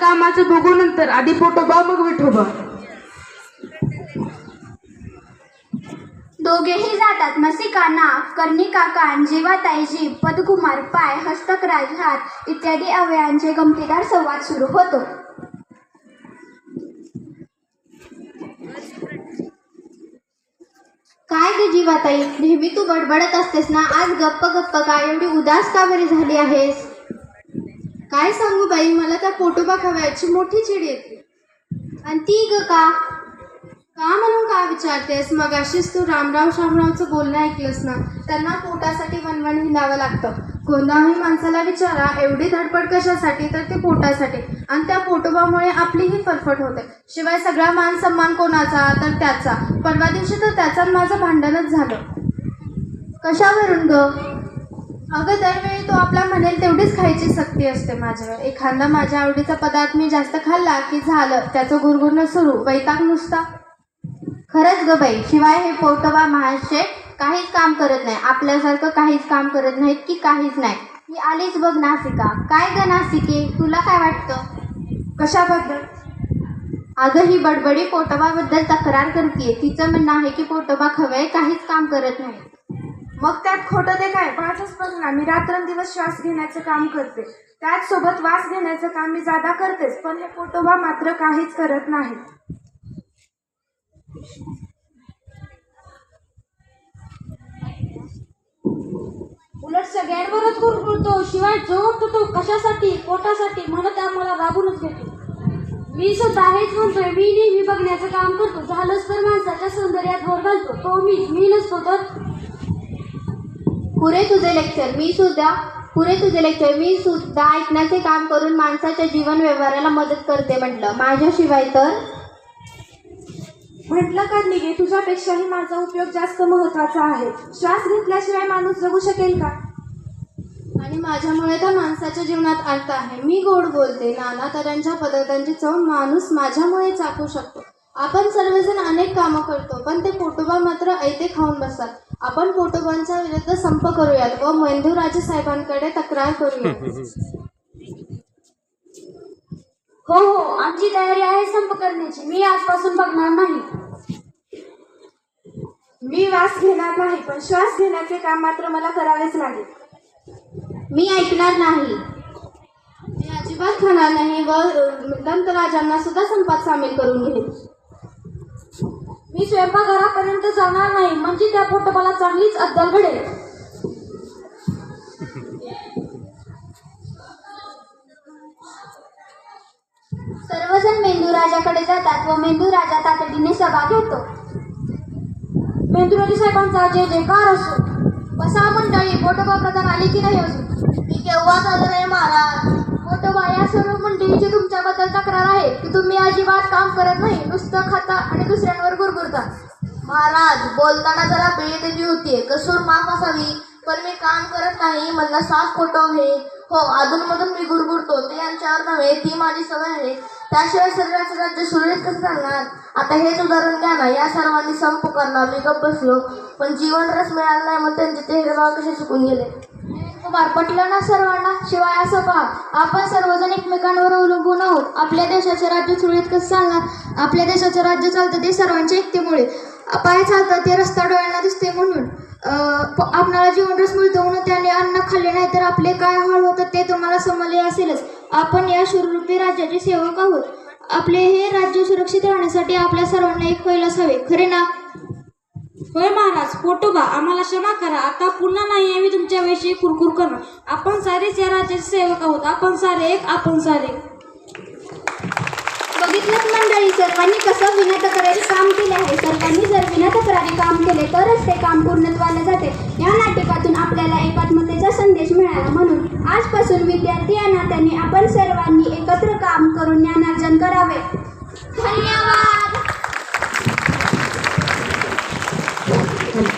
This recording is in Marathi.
कामाचं बघू नंतर. आधी पोटोबा मग विठोबा दोघेही जातात. नसिका नाक कर्णिका कान जीवाताई जीभ पदकुमार पाय हस्तकराज हात इत्यादी अवयांचे गमतीदार संवाद सुरू होतो. काय ग जीवाताई? नेहमी तू बडबडत असतेस ना? आज गप्प गप्प काय एवढी उदास का बरी झाली आहेस? काय सांगू बाई मला त्या पोटोबा खव्याची मोठी चिड येते. आणि ती ग का? का म्हणून का विचारतेस? मग अशीच तू रामराव शामरावचं बोलणं ऐकलंस ना? त्यांना पोटासाठी वनवण हिंडावं लागतं. कोणाही माणसाला विचारा एवढी धडपड कशासाठी? तर ते पोटासाठी. आणि त्या पोटोबामुळे आपलीही फरफट होते. शिवाय सगळा मान सन्मान कोणाचा? तर त्याचा. परवा दिवशी तर त्याचा आणि माझं भांडणच झालं. कशावरून ग? अगं दरवेळी तो आपला म्हणेल तेवढीच खायची सक्ती असते माझ्यावर. एखादा माझ्या आवडीचा पदार्थ मी जास्त खाल्ला की झालं त्याचं गुरगुरणं सुरू वैताग नुसता. खरंच ग बाई शिवाय हे पोटोबा महाशय काहीच काम करत नाही. आपल्यासारखं काहीच काम करत नाहीत की काहीच नाही. ही आलीच बघ नासिका. काय ग नासिके? तुला काय वाटतं? कशाबद्दल? अगं ही बडबडी पोटोबाबद्दल तक्रार करते तिचं म्हणणं आहे की पोटोबा खवय काहीच काम करत नाही. मग त्यात खोटं ते काय? पाहतच बघ ना मी रात्रंदिवस श्वास घेण्याचं काम करते. त्याचसोबत वास घेण्याचं काम मी जादा करतेच पण हे पोटोबा मात्र काहीच करत नाही. उलट सगळ्यांवरच गुरगुरतो. शिवाय जो तो कशासाठी? पोटासाठी? म्हणत आम्हाला राबूनच घेतो. मी सुद्धा हेच म्हणतोय मी नेहमी बघण्याचं काम करतो. झालंच तर माणसाच्या सौंदर्यात भर घालतो. तो मी मी नसतो तर पुरे तुझे लेक्चर मी सुद्धा पुरे तुझे लेक्चर मी सुद्धा ऐकण्याचे काम करून माणसाच्या जीवन व्यवहाराला मदत करते म्हटलं. माझ्याशिवाय तर? म्हटलं का निघे तुझ्यापेक्षाही माझा उपयोग जास्त महत्त्वाचा आहे. श्वास घेतल्याशिवाय माणूस जगू शकेल का? आणि माझ्यामुळे त्या माणसाच्या जीवनात अर्थ आहे. मी गोड बोलते. नाना तऱ्यांच्या पदार्थांची चव माणूस माझ्यामुळे चाकू शकतो. आपण सर्वजण अनेक कामं करतो पण ते पोटोबा मात्र ऐते खाऊन बसतात. आपण पोटोबांच्या विरुद्ध संप करूयात व मेंदूराजे साहेबांकडे तक्रार करूयात. हो हो आमची तयारी आहे संप करण्याची. मी आजपासून बघणार नाही. मी वास घेणार नाही पण श्वास घेण्याचे काम मात्र मला करावेच लागेल. मी ऐकणार नाही. मी अजिबात खाणार नाही व दंतराजांना सुद्धा संपात सामील करून घेईन मी स्वयंपाकघरापर्यंत जाणार नाही म्हणजे त्या पोटोबाला चांगलीच अद्दल घडेल. सर्वजण मेंदूराजाकडे जातात व मेंदूराजा तातडीने सभा घेतो. मेंदुराजी साहेबांचा जय जयकार असो. बसा मंडळी पोटोबा प्रधान आली की नाही अजून? मी केव्हाच आलो नाही महाराज? पोटोबा या सर्व मंडळीची तुमच्याबद्दल तक्रार आहे की तुम्ही अजिबात काम करत नाही. नुसतं खाता आणि दुसऱ्यांवर गुरगुरता. महाराज बोलताना जरा बेदबी होतीये कसूर माफ असावी पण मी काम करत नाही मला साफ फोटो आहे. हो अधूनमधून मी गुरगुरतो. ते यांच्यावर नव्हे ती माझी सवय आहे. त्याशिवाय शरीराचं राज्य सुरळीत कसं चालणार? आता हेच उदाहरण घ्या ना या सर्वांनी संप करणार. मी गप्प बसलो. पण जीवन रस मिळाला नाही मग त्यांचे चेहरे भाव कसे चुकून गेले. कुमार पटलं ना सर्वांना शिवाय असं पहा. आपण सर्वजण एकमेकांवर अवलंबून आहोत. आपल्या देशाचे राज्य सुरळीत कसं चालणार? आपल्या देशाचं राज्य चालतं ते सर्वांच्या एकतेमुळे. पाय चालतात ते रस्ता डोळ्यांना दिसते म्हणून. प- आपणाला जीवन रस मिळतो म्हणून त्याने अन्न खाल्ले नाही तर आपले काय हाल होतात ते तुम्हाला समजले असेलच. आपण या शुररूपी राज्याचे सेवक आहोत. आपले हे राज्य सुरक्षित राहण्यासाठी आपल्या सर्वांना एक व्हायलाच हवे. खरे ना? होय महाराज पोटोबा आम्हाला क्षमा करा. आता पुन्हा नाही आम्ही तुमच्याविषयी कुरकुर करणार. आपण सारेच या राज्याचे सेवक आहोत आपण सारे एक आपण सारे बघितलं मंडळी सर्वांनी कसं विनातक्रारी काम केले आहे. सर्वांनी जर विनातक्रारी काम केले तरच ते काम पूर्णत्वाला जाते. या नाटकातून आपल्याला एकात्मतेचा संदेश मिळाला. म्हणून आजपासून विद्यार्थी या नात्याने आपण सर्वांनी एकत्र काम करून ज्ञानार्जन करावे. धन्यवाद.